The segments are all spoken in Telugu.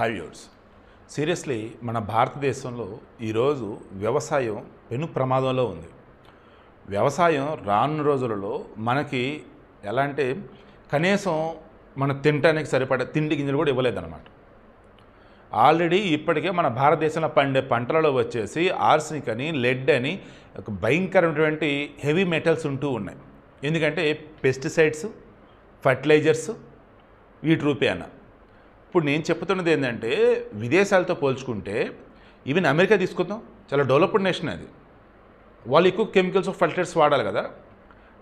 హైవ్యూర్స్ సీరియస్లీ మన భారతదేశంలో ఈరోజు వ్యవసాయం పెను ప్రమాదంలో ఉంది. వ్యవసాయం రానున్న రోజులలో మనకి ఎలా అంటే కనీసం మన తినటానికి సరిపడే తిండి గింజలు కూడా ఇవ్వలేదన్నమాట. ఆల్రెడీ ఇప్పటికే మన భారతదేశంలో పండే పంటలలో వచ్చేసి ఆర్సినిక్ అని లెడ్ అని ఒక భయంకరమైనటువంటి హెవీ మెటల్స్ ఉంటూ ఉన్నాయి. ఎందుకంటే పెస్టిసైడ్స్ ఫర్టిలైజర్స్ వీటి రూపేణ. ఇప్పుడు నేను చెప్తున్నది ఏంటంటే విదేశాలతో పోల్చుకుంటే ఈవెన్ అమెరికా తీసుకుందాం చాలా డెవలప్డ్ నేషన్ అది. వాళ్ళు ఎక్కువ కెమికల్స్ ఫర్టిలైజర్స్ వాడాలి కదా.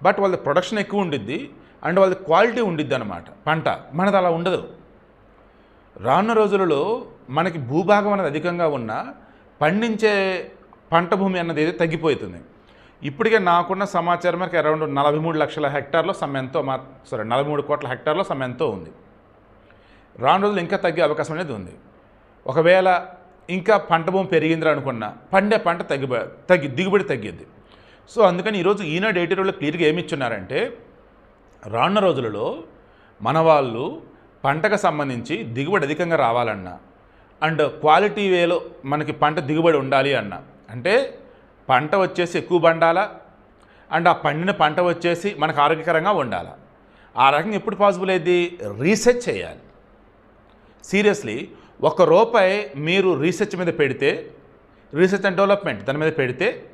బట్ వాళ్ళ ప్రొడక్షన్ ఎక్కువ ఉండిద్ది అండ్ వాళ్ళది క్వాలిటీ ఉండిద్ది అనమాట పంట మనది అలా ఉండదు. రానున్న రోజులలో మనకి భూభాగం అనేది అధికంగా ఉన్న పండించే పంట భూమి అన్నది ఏదో తగ్గిపోతుంది. ఇప్పటికే నాకున్న సమాచారం మేరకు అరౌండ్ నలభై మూడు లక్షల హెక్టార్లో సమ్మెంతో మా సారీ నలభై మూడు కోట్ల హెక్టార్లో సమ్మెంతో ఉంది. రాను రోజులు ఇంకా తగ్గే అవకాశం అనేది ఉంది. ఒకవేళ ఇంకా పంట భూమి పెరిగిందిరా అనుకున్నా పండే పంట తగ్గి తగ్గి దిగుబడి తగ్గిద్ది. సో అందుకని ఈరోజు ఈనాడు ఎడిటోర్లో క్లియర్గా ఏమి ఇచ్చున్నారంటే రానున్న రోజులలో మన వాళ్ళు పంటకు సంబంధించి దిగుబడి అధికంగా రావాలన్నా అండ్ క్వాలిటీ వేలో మనకి పంట దిగుబడి ఉండాలి అన్న అంటే పంట వచ్చేసి ఎక్కువ పండాలా? అండ్ ఆ పండిన పంట వచ్చేసి మనకు ఆరోగ్యకరంగా ఉండాలా? ఆ రకంగా ఎప్పుడు పాసిబుల్ అయింది రీసెర్చ్ చేయాలి. సీరియస్లీ ఒక రూపాయి మీరు రీసెర్చ్ మీద పెడితే రీసెర్చ్ అండ్ డెవలప్మెంట్ దాని మీద పెడితే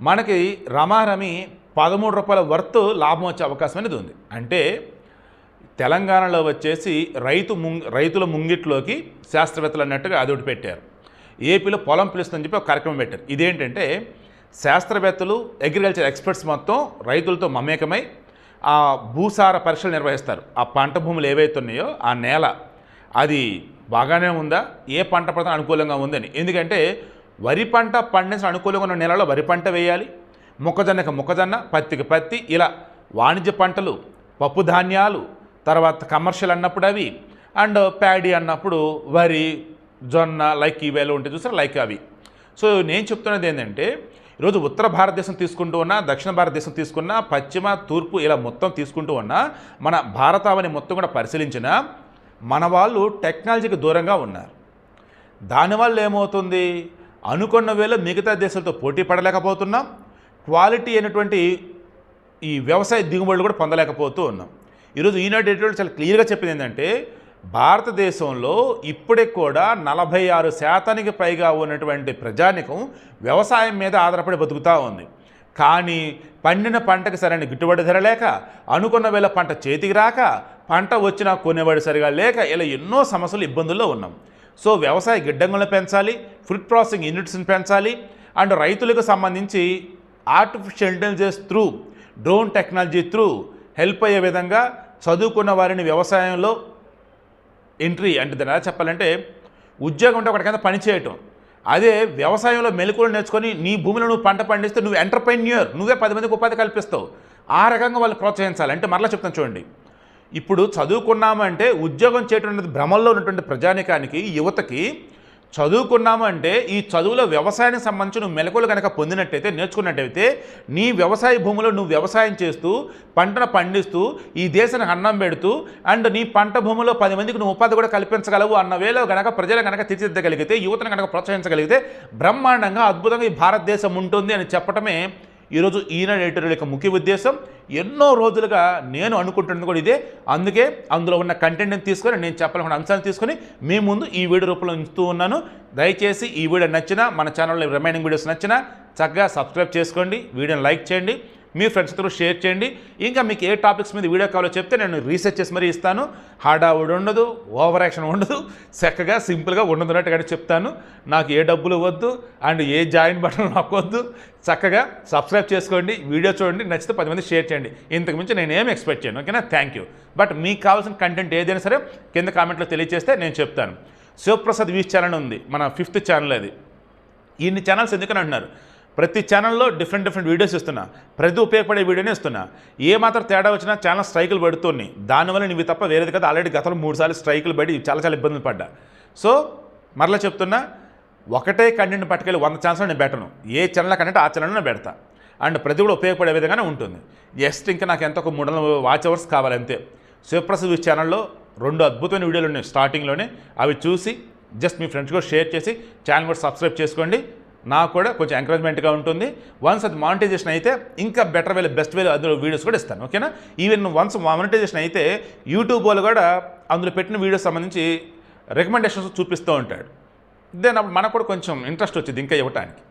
మనకి రమారమి పదమూడు రూపాయల వర్త్ లాభం వచ్చే అవకాశం అనేది ఉంది. అంటే తెలంగాణలో వచ్చేసి రైతు ముంగ్ రైతుల ముంగిట్లోకి శాస్త్రవేత్తలు అన్నట్టుగా అదొకటి పెట్టారు. ఏపీలో పొలం పిలుస్తుందని చెప్పి ఒక కార్యక్రమం పెట్టారు. ఇదేంటంటే శాస్త్రవేత్తలు అగ్రికల్చర్ ఎక్స్పర్ట్స్ మొత్తం రైతులతో మమేకమై ఆ భూసార పరీక్షలు నిర్వహిస్తారు. ఆ పంట భూములు ఏవైతే ఉన్నాయో ఆ నేల అది బాగానే ఉందా? ఏ పంట పడతాం అనుకూలంగా ఉందని ఎందుకంటే వరి పంట పండించిన అనుకూలంగా ఉన్న నెలలో వరి పంట వేయాలి. మొక్కజొన్నకి మొక్కజొన్న పత్తికి పత్తి ఇలా వాణిజ్య పంటలు పప్పు ధాన్యాలు తర్వాత కమర్షియల్ అన్నప్పుడు అవి అండ్ ప్యాడీ అన్నప్పుడు వరి జొన్న లైక్ ఇవేలో ఉంటే చూసారా? లైక్ అవి. సో నేను చెప్తున్నది ఏంటంటే ఈరోజు ఉత్తర భారతదేశం తీసుకుంటూ ఉన్నా దక్షిణ భారతదేశం తీసుకున్నా పశ్చిమ తూర్పు ఇలా మొత్తం తీసుకుంటూ ఉన్నా మన భారతావని మొత్తం కూడా పరిశీలించిన మన వాళ్ళు టెక్నాలజీకి దూరంగా ఉన్నారు. దానివల్ల ఏమవుతుంది? అనుకున్న వేళ మిగతా దేశాలతో పోటీ పడలేకపోతున్నాం. క్వాలిటీ అయినటువంటి ఈ వ్యవసాయ దిగుబడులు కూడా పొందలేకపోతూ ఉన్నాం. ఈరోజు ఈనాడు ఎటువంటి చాలా క్లియర్గా చెప్పింది ఏంటంటే భారతదేశంలో ఇప్పుడే కూడా నలభై ఆరు శాతానికి పైగా ఉన్నటువంటి ప్రజానికం వ్యవసాయం మీద ఆధారపడి బతుకుతూ ఉంది. కానీ పండిన పంటకి సరైన గిట్టుబాటు ధర లేక అనుకున్న వేళ పంట చేతికి రాక పంట వచ్చినా కొనేవాడు సరిగా లేక ఇలా ఎన్నో సమస్యలు ఇబ్బందుల్లో ఉన్నాం. సో వ్యవసాయ గిడ్డంగులను పెంచాలి ఫుడ్ ప్రాసెసింగ్ యూనిట్స్ని పెంచాలి అండ్ రైతులకు సంబంధించి artificial intelligence through drone technology through help అయ్యే విధంగా చదువుకున్న వారిని వ్యవసాయంలో ఎంట్రీ అంటే దాని ఎలా చెప్పాలంటే ఉద్యోగం అంటే ఒకటి కింద పనిచేయటం అదే వ్యవసాయంలో మెలకువలు నేర్చుకొని నీ భూమిలో నువ్వు పంట పండిస్తే నువ్వు ఎంటర్ప్రెన్యూర్ నువ్వే పది మందికి ఉపాధి కల్పిస్తావు. ఆ రకంగా వాళ్ళు ప్రోత్సహించాలి. అంటే మరలా చెప్తాను చూడండి. ఇప్పుడు చదువుకున్నామంటే ఉద్యోగం చేయటువంటి భ్రమంలో భ్రమల్లో ఉన్నటువంటి ప్రజానికానికి యువతకి చదువుకున్నాము అంటే ఈ చదువులో వ్యవసాయానికి సంబంధించి నువ్వు మెలకువలు కనుక పొందినట్టయితే నేర్చుకున్నట్టయితే నీ వ్యవసాయ భూమిలో నువ్వు వ్యవసాయం చేస్తూ పంటను పండిస్తూ ఈ దేశానికి అన్నం పెడుతూ అండ్ నీ పంట భూమిలో పది మందికి నువ్వు ఉపాధి కూడా కల్పించగలవు అన్న వేళ కనుక ప్రజలు కనుక తీర్చిదిద్దగలిగితే యువతను కనుక ప్రోత్సహించగలిగితే బ్రహ్మాండంగా అద్భుతంగా ఈ భారతదేశం ఉంటుంది అని చెప్పటమే ఈరోజు ఈనాడు ఎడిటోరియల్ యొక్క ముఖ్య ఉద్దేశం ఎన్నో రోజులుగా నేను అనుకుంటున్నది కూడా ఇదే. అందుకే అందులో ఉన్న కంటెంట్ని తీసుకొని నేను చెప్పాలనుకున్న అంశాన్ని తీసుకొని మీ ముందు ఈ వీడియో రూపంలో ఉంచుతూ ఉన్నాను. దయచేసి ఈ వీడియో నచ్చినా మన ఛానల్లో రిమైనింగ్ వీడియోస్ నచ్చినా చక్కగా సబ్స్క్రైబ్ చేసుకోండి వీడియోని లైక్ చేయండి. మీ ఫ్రెండ్స్తో షేర్ చేయండి. ఇంకా మీకు ఏ టాపిక్స్ మీద వీడియో కావాలో చెప్తే నేను రీసెర్చ్ చేసి మరీ ఇస్తాను. హాడావుడ్ ఉండదు ఓవర్ యాక్షన్ ఉండదు. చక్కగా సింపుల్గా ఉండదున్నట్టుగా చెప్తాను. నాకు ఏ డబ్బులు వద్దు అండ్ ఏ జాయిన్ బటన్ నాకు వద్దు. చక్కగా సబ్స్క్రైబ్ చేసుకోండి వీడియో చూడండి నచ్చితే పది మంది షేర్ చేయండి. ఇంతకు మించి నేను ఏం ఎక్స్పెక్ట్ చేయను ఓకేనా? థ్యాంక్ యూ బట్ మీకు కావాల్సిన కంటెంట్ ఏదైనా సరే కింద కామెంట్లో తెలియజేస్తే నేను చెప్తాను. శివప్రసాద్ వీస్ ఛానల్ ఉంది మన ఫిఫ్త్ ఛానల్ అది. ఇన్ని ఛానల్స్ ఎందుకని అంటున్నారు? ప్రతి ఛానల్లో డిఫరెంట్ డిఫరెంట్ వీడియోస్ ఇస్తున్నా. ప్రతి ఉపయోగపడే వీడియోనే ఇస్తున్నా. ఏ మాత్రం తేడా వచ్చినా ఛానల్ స్ట్రైకులు పడుతున్నాయి దానివల్ల నువ్వు తప్ప వేరేది కదా. ఆల్రెడీ గతంలో మూడుసార్లు స్ట్రైకులు పడి చాలా చాలా ఇబ్బందులు పడ్డా. సో మరలా చెప్తున్నా ఒకటే కంటెంట్ పట్టుకెళ్ళి వంద ఛాన్స్లో నేను పెట్టను. ఏ ఛానల్ కంటెంట్ ఆ ఛానల్ నేను పెడతా. అండ్ ప్రతి కూడా ఉపయోగపడే విధంగానే ఉంటుంది. జస్ట్ ఇంకా నాకు ఎంత ఒక మూడు వందల వాచ్ అవర్స్ కావాలి అంతే. శివప్రసాద్ ఛానల్లో రెండు అద్భుతమైన వీడియోలు ఉన్నాయి స్టార్టింగ్లోనే అవి చూసి జస్ట్ మీ ఫ్రెండ్స్ కూడా షేర్ చేసి ఛానల్ కూడా సబ్స్క్రైబ్ చేసుకోండి. నాకు కూడా కొంచెం ఎంకరేజ్మెంట్గా ఉంటుంది. వన్స్ అది మానిటైజేషన్ అయితే ఇంకా బెటర్ వేలో బెస్ట్ వేలో అందులో వీడియోస్ కూడా ఇస్తాను ఓకేనా ఈవెన్ వన్స్ మానిటైజేషన్ అయితే యూట్యూబ్ వాళ్ళు కూడా అందులో పెట్టిన వీడియోస్ సంబంధించి రికమెండేషన్స్ చూపిస్తూ ఉంటాడు. దెన్ అప్పుడు మనకు కూడా కొంచెం ఇంట్రెస్ట్ వచ్చింది ఇంకా ఇవ్వటానికి.